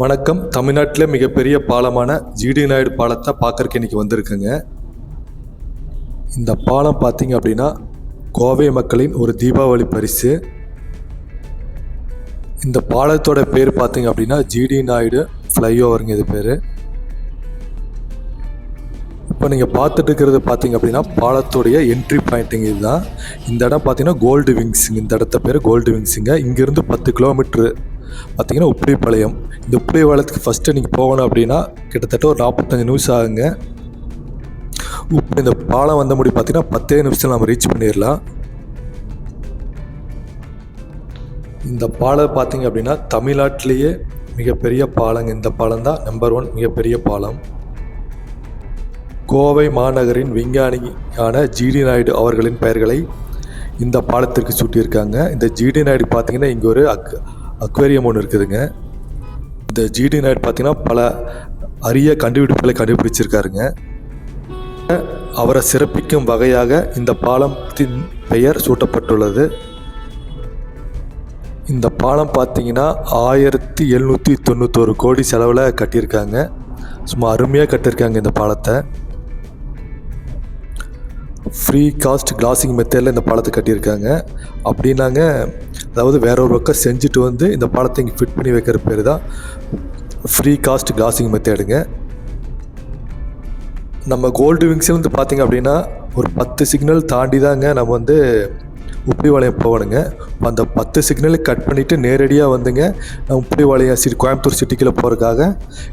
வணக்கம். தமிழ்நாட்டில் மிகப்பெரிய பாலமான ஜிடி நாயுடு பாலத்தை பார்க்குறக்கு இன்றைக்கி வந்திருக்குங்க. இந்த பாலம் பார்த்தீங்க அப்படின்னா கோவை மக்களின் ஒரு தீபாவளி பரிசு. இந்த பாலத்தோட பேர் பார்த்திங்க அப்படின்னா ஜிடி நாயுடு ஃப்ளைஓவருங்க இது பேர். இப்போ நீங்கள் பார்த்துட்டு இருக்கிறது பார்த்திங்க அப்படின்னா பாலத்தோடைய என்ட்ரி பாயிண்ட்டுங்க இதுதான். இந்த இடம் பார்த்தீங்கன்னா கோல்டு விங்ஸுங்க இந்த இடத்த பேர் கோல்டு விங்ஸுங்க இங்கேருந்து பத்து கிலோமீட்ரு பார்த்தீங்கன்னா உப்பரிப்பாளையம் இந்த உப்பரிப்பாளையத்துக்கு ஃபஸ்ட்டு நீங்கள் போகணும் அப்படின்னா கிட்டத்தட்ட ஒரு நாற்பத்தஞ்சு நிமிஷம் ஆகுங்க. உப்பு இந்த பாலம் வந்த முடி பார்த்தீங்கன்னா பத்தே நிமிஷத்தில் நம்ம ரீச் பண்ணிடலாம். இந்த பாலம் பார்த்தீங்க அப்படின்னா தமிழ்நாட்டிலேயே மிகப்பெரிய பாலங்க. இந்த பாலம் தான் நம்பர் ஒன் மிகப்பெரிய பாலம். கோவை மாநகரின் விஞ்ஞானியான ஜிடி நாயுடு அவர்களின் பெயர்களை இந்த பாலத்திற்கு சூட்டியிருக்காங்க. இந்த ஜிடி நாயுடு பார்த்தீங்கன்னா இங்கே ஒரு அக் அக்வேரியம் ஒன்று இருக்குதுங்க. இந்த ஜிடி நாயுடு பார்த்தீங்கன்னா பல அரிய கண்டுபிடிப்புகளை கண்டுபிடிச்சிருக்காருங்க. அவரை சிறப்பிக்கும் வகையாக இந்த பாலத்தின் பெயர் சூட்டப்பட்டுள்ளது. இந்த பாலம் பார்த்தீங்கன்னா ஆயிரத்தி எழுநூற்றி தொண்ணூத்தோரு கோடி செலவில் கட்டியிருக்காங்க. சும்மா அருமையாக கட்டியிருக்காங்க இந்த பாலத்தை. ஃப்ரீ காஸ்ட் கிளாசிங் மெத்தடில் இந்த பாலத்தை கட்டியிருக்காங்க. அப்படின்னாங்க அதாவது வேற ஒரு பக்கம் செஞ்சுட்டு வந்து இந்த பாலத்தை இங்கே ஃபிட் பண்ணி வைக்கிற பேர் தான் ஃப்ரீ காஸ்ட் கிளாசிங் மெத்தேடுங்க நம்ம கோல்டு விங்ஸ்லேருந்து பார்த்திங்க அப்படின்னா ஒரு பத்து சிக்னல் தாண்டி தாங்க நம்ம வந்து உப்பி வளையம் போகணுங்க. அந்த பத்து சிக்னலை கட் பண்ணிவிட்டு நேரடியாக வந்துங்க நம்ம உப்பி வளையம் சிட்டி கோயம்புத்தூர் சிட்டிக்குள்ளே போகிறதுக்காக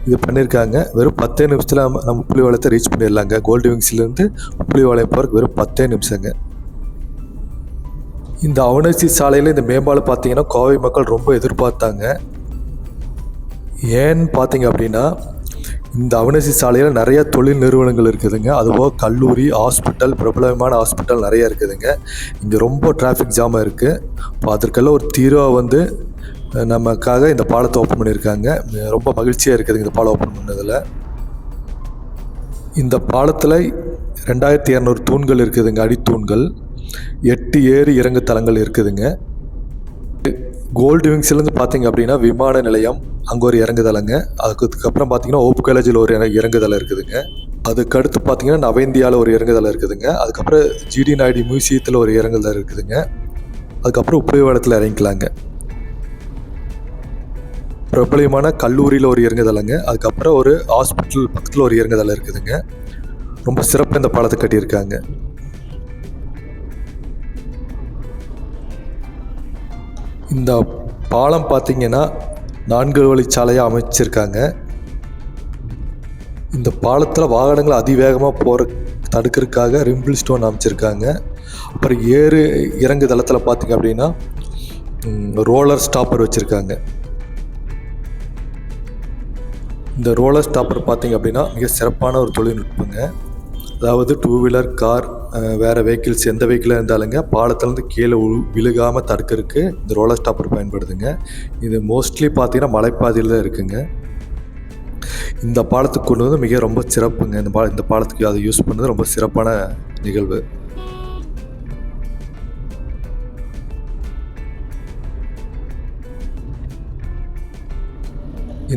இது பண்ணியிருக்காங்க வெறும் பத்தே நிமிஷத்தில் நம்ம நம்ம உப்பி வளையத்தை ரீச் பண்ணிடலாங்க. கோல்டு விங்ஸ்லேருந்து உப்பி வளையம் போகிறதுக்கு வெறும் பத்தே நிமிஷங்க. இந்த அவனசி சாலையில் இந்த மேம்பாலை பார்த்தீங்கன்னா கோவை மக்கள் ரொம்ப எதிர்பார்த்தாங்க. ஏன்னு பார்த்தீங்க அப்படின்னா இந்த அவனசி சாலையில் நிறைய தொழில் நிறுவனங்கள் இருக்குதுங்க. அதுபோக கல்லூரி ஹாஸ்பிட்டல் பிரபலமான ஹாஸ்பிட்டல் நிறைய இருக்குதுங்க. இங்கே ரொம்ப டிராஃபிக் ஜாமாக இருக்குது இப்போ அதற்கெல்லாம் ஒரு தீர்வாக வந்து நமக்காக இந்த பாலத்தை ஓப்பன் பண்ணியிருக்காங்க. ரொம்ப மகிழ்ச்சியாக இருக்குதுங்க இந்த பாலம் ஓப்பன் பண்ணதில். இந்த பாலத்தில் ரெண்டாயிரத்தி இரநூறு தூண்கள் இருக்குதுங்க அடித்தூண்கள் எட்டு ஏறு இறங்கு தலங்கள் இருக்குதுங்க. கோல்டு விங்ஸ்லேருந்து பார்த்தீங்க அப்படின்னா விமான நிலையம் அங்கே ஒரு இறங்குதலைங்க அதுக்கப்புறம் பார்த்தீங்கன்னா ஓப்பு காலேஜில் ஒரு இறங்குதலை இருக்குதுங்க. அதுக்கடுத்து பார்த்தீங்கன்னா நவேந்தியாவில் ஒரு இறங்குதலை இருக்குதுங்க. அதுக்கப்புறம் ஜிடி நாயுடு மியூசியத்தில் ஒரு இறங்குதல் இருக்குதுங்க. அதுக்கப்புறம் உப்பரிவாளத்தில் இறங்கிக்கலாங்க. பிரபலயமான கல்லூரியில் ஒரு இறங்குதலைங்க அதுக்கப்புறம் ஒரு ஹாஸ்பிட்டல் பக்கத்தில் ஒரு இறங்குதலை இருக்குதுங்க. ரொம்ப சிறப்பு இந்த பாலத்தை கட்டியிருக்காங்க. இந்த பாலம் பார்த்திங்கன்னா நான்கு வழிச்சாலையாக அமைச்சிருக்காங்க. இந்த பாலத்தில் வாகனங்கள் அதிவேகமாக போகிற தடுக்கிறதுக்காக ரிம்பிள் ஸ்டோன் அமைச்சிருக்காங்க. அப்புறம் ஏறு இறங்கு தளத்தில் பார்த்தீங்க அப்படின்னா ரோலர் ஸ்டாப்பர் வச்சுருக்காங்க. இந்த ரோலர் ஸ்டாப்பர் பார்த்திங்க அப்படின்னா மிக சிறப்பான ஒரு தொழில்நுட்பங்க. அதாவது டூ வீலர் கார் வேறு வெஹிக்கிள்ஸ் எந்த வெஹிக்கிளாக இருந்தாலுங்க பாலத்துலேருந்து கீழே உழு விழுகாமல் தடுக்கிறதுக்கு இந்த ரோலர் ஸ்டாப்பர் பயன்படுதுங்க. இது மோஸ்ட்லி பார்த்தீங்கன்னா மலைப்பாதையில் தான் இருக்குங்க. இந்த பாலத்துக்கு கொண்டு வந்து மிக ரொம்ப சிறப்புங்க. இந்த பா இந்த பாலத்துக்கு அதை யூஸ் பண்ணது ரொம்ப சிறப்பான நிகழ்வு.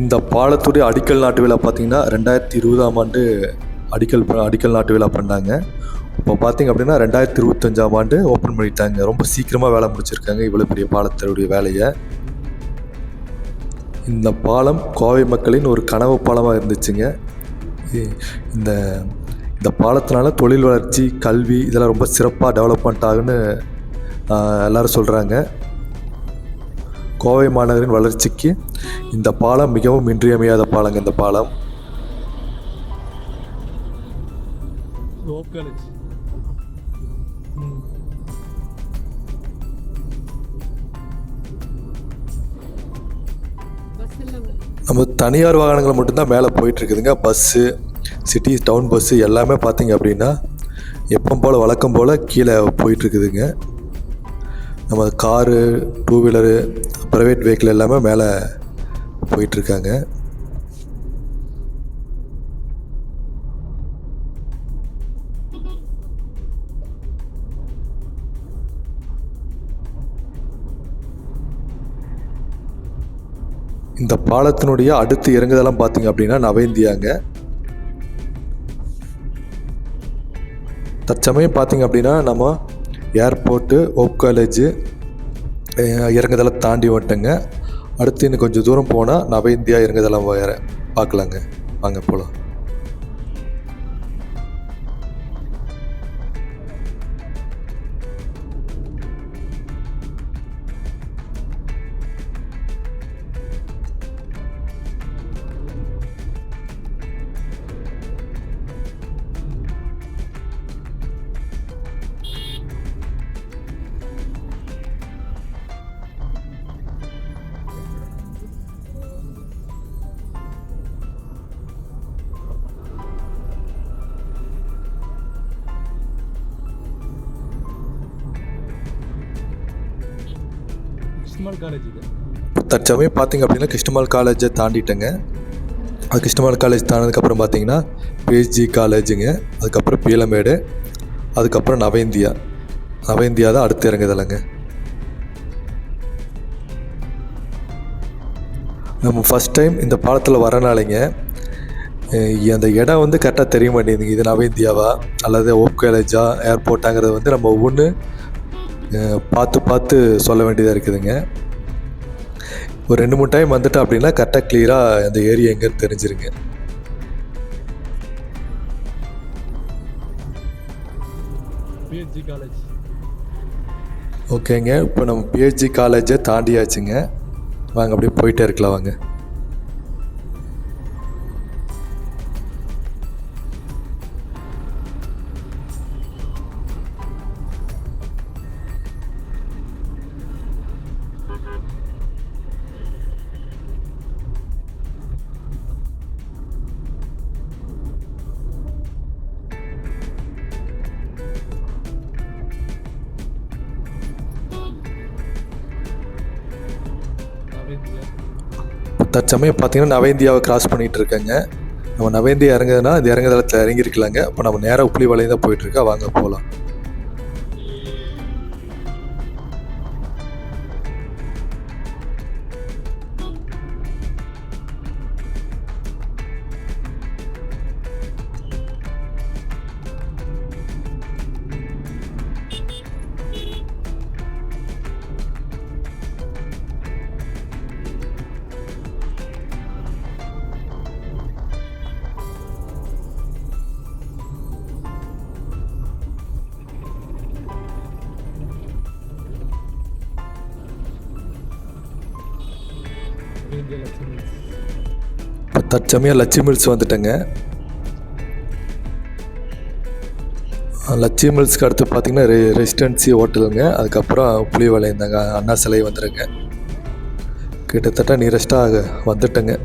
இந்த பாலத்துடைய அடிக்கல் நாட்டு விழா பார்த்தீங்கன்னா ரெண்டாயிரத்தி இருபதாம் ஆண்டு அடிக்கல் அடிக்கல் நாட்டு விழா பண்ணாங்க. இப்போ பார்த்தீங்க அப்படின்னா ரெண்டாயிரத்தி இருபத்தஞ்சாம் ஆண்டு ஓப்பன் பண்ணிட்டாங்க. ரொம்ப சீக்கிரமாக வேலை முடிச்சிருக்காங்க. இவ்வளோ பெரிய பாலத்தினுடைய வேலையை. இந்த பாலம் கோவை மக்களின் ஒரு கனவு பாலமாக இருந்துச்சுங்க. இந்த இந்த பாலத்தினால தொழில் வளர்ச்சி கல்வி இதெல்லாம் ரொம்ப சிறப்பாக டெவலப்மெண்ட் ஆகுன்னு எல்லோரும் சொல்கிறாங்க கோவை மாநகரின் வளர்ச்சிக்கு இந்த பாலம் மிகவும் இன்றியமையாத பாலங்க இந்த பாலம். தனியார் வாகனங்கள் மட்டும்தான் மேலே போயிட்டுருக்குதுங்க. பஸ்ஸு சிட்டி டவுன் பஸ்ஸு எல்லாமே பார்த்தீங்க அப்படின்னா எப்போ போல் வழக்கம் போல் கீழே போயிட்டுருக்குதுங்க. நம்ம car two wheeler private vehicle எல்லாமே மேலே போயிட்டுருக்காங்க. இந்த பாலத்தினுடைய அடுத்து இறங்குதெல்லாம் பார்த்தீங்க அப்படின்னா நவேந்தியாங்க. தற்சமயம் பார்த்தீங்க அப்படின்னா நம்ம ஏர்போர்ட்டு ஓப் காலேஜு இறங்குதெல்லாம் தாண்டி வந்துட்டேங்க. அடுத்து இன்னும் கொஞ்சம் தூரம் போனால் நவ இந்தியா இறங்குதெல்லாம் வேறு. பார்க்கலாங்க. வாங்க போகலாம் கிறிஸ்டமால் காலேஜ் இது. தற்சமயம் பார்த்தீங்க அப்படின்னா கிருஷ்ணமால் காலேஜை தாண்டிட்டேங்க. அது கிருஷ்ணமால் காலேஜ் தாண்டினதுக்கப்புறம் பார்த்தீங்கன்னா பிஹெச்ஜி காலேஜுங்க அதுக்கப்புறம் பீலமேடு அதுக்கப்புறம் நவ இந்தியா நவ இந்தியா தான் அடுத்து இறங்குதலைங்க. நம்ம ஃபஸ்ட் டைம் இந்த பாலத்தில் வரனாலைங்க அந்த இடம் வந்து கரெக்டாக தெரிய மாட்டேங்குது இது நவ இந்தியாவா அல்லது ஓப் காலேஜா ஏர்போர்ட்டாங்கிறது வந்து நம்ம ஒவ்வொன்று பார்த்து பார்த்து சொல்ல வேண்டியதாக இருக்குதுங்க. ஒரு ரெண்டு மூணு டைம் வந்துட்டோம் அப்படின்னா கரெக்டாக கிளியராக அந்த ஏரியா எங்கன்னு தெரிஞ்சிருங்க. பிஹெச்சி காலேஜ் ஓகேங்க இப்போ நம்ம பிஹெச்சி காலேஜை தாண்டியாச்சுங்க. வாங்க அப்படியே போயிட்டே இருக்கலாம் வாங்க. தற்சமயம் பார்த்தீங்கன்னா நவேந்தியாவை கிராஸ் பண்ணிகிட்டு இருக்கேங்க. நம்ம நவேந்தியா இறங்குதுன்னா இந்த இறங்குதளத்தில் இறங்கியிருக்கலாங்க. இப்போ நம்ம நேராக புலி வலையும் தான் போயிட்டுருக்கா வாங்க போகலாம் இப்போ தற்சமயம் லட்சுமி மில்ஸ் வந்துட்டேங்க. லட்சுமி மில்ஸ்க்கு அடுத்து பார்த்தீங்கன்னா ரெ ரெசிடென்சி ஹோட்டலுங்க. அதுக்கப்புறம் புலிவலை தாங்க அண்ணா சிலை வந்துடுங்க கிட்டத்தட்ட நியரஸ்ட்டாக வந்துட்டேங்க.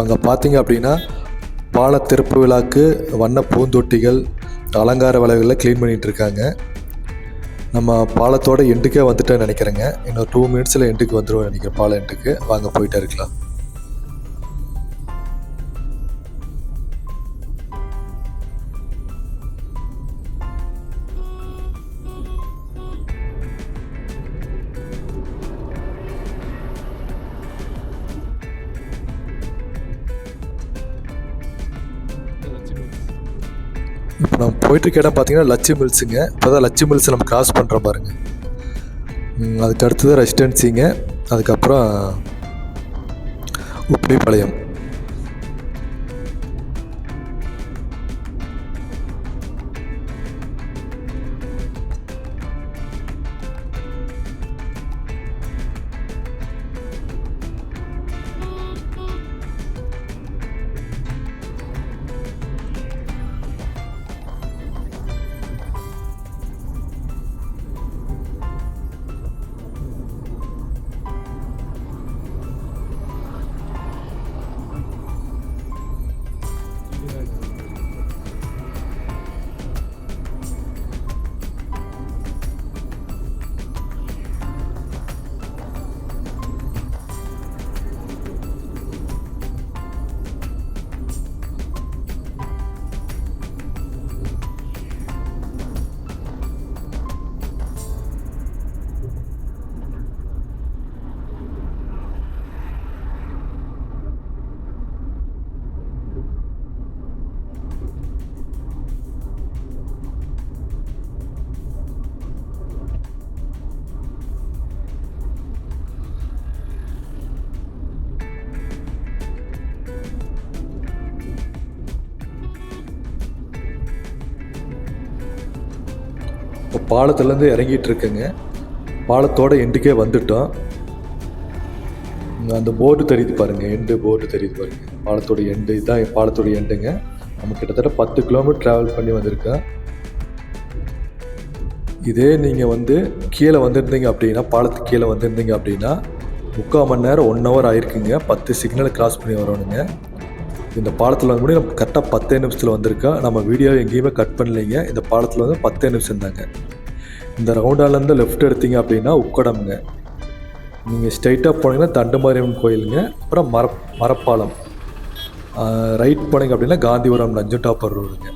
அங்கே பார்த்தீங்க அப்படின்னா பால திறப்பு விழாக்கு வண்ண பூந்தொட்டிகள் அலங்கார வளைவுகளை க்ளீன் பண்ணிகிட்டு இருக்காங்க நம்ம பாலத்தோட எண்டுக்கே வந்துட்டேன்னு நினைக்கிறேங்க. இன்னும் டூ மினிட்ஸில் எண்டுக்கு வந்துடும் நினைக்கிறேன் பாலம் எண்டுக்கு வாங்க போயிட்டே இருக்கலாம். போயிட்டுருக்க இடம் பார்த்தீங்கன்னா லட்சி மில்ஸுங்க. இப்போ தான் லட்சி மில்ஸ் நம்ம கிராஸ் பண்ணுற பாருங்க. அதுக்கு அடுத்தது ரெசிடென்சிங்க அதுக்கப்புறம் உப்பிலிப்பாளையம் இப்போ பாலத்துலேருந்து இறங்கிட்டு இருக்குங்க பாலத்தோட எண்டுக்கே வந்துட்டோம். அந்த போர்டு தெரியுது பாருங்கள் எண்டு போர்டு தெரியுது பாருங்கள் பாலத்தோட எண்டு இதுதான் பாலத்தோட எண்டுங்க. நம்ம கிட்டத்தட்ட பத்து கிலோமீட்டர் ட்ராவல் பண்ணி வந்திருக்கோம். இதே நீங்கள் வந்து கீழே வந்திருந்தீங்க அப்படின்னா பாலத்துக்கு கீழே வந்திருந்தீங்க அப்படின்னா முக்கால் மணி நேரம் ஒன் ஹவர் ஆயிருக்குங்க. பத்து சிக்னலை கிராஸ் பண்ணி வரணுங்க. இந்த பாலத்தில் வந்து கூட நம்ம கரெக்டாக பத்தே நிமிஷத்தில் வந்திருக்கா. நம்ம வீடியோ எங்கேயுமே கட் பண்ணலைங்க. இந்த பாலத்தில் வந்து பத்தே நிமிஷம் தாங்க. இந்த ரவுண்டாலேருந்து லெஃப்ட் எடுத்தீங்க அப்படின்னா உக்கடம்ங்க. நீங்கள் ஸ்ட்ரைட்டாக போனீங்கன்னா தண்டுமாரியம்மன் கோயிலுங்க. அப்புறம் மர மரப்பாலம். ரைட் போனீங்க அப்படின்னா காந்திபுரம் லஞ்சு டாப்பர் ரோடுங்க.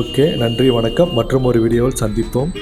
ஓகே நன்றி வணக்கம். மற்றும் ஒரு வீடியோவில் சந்திப்போம்.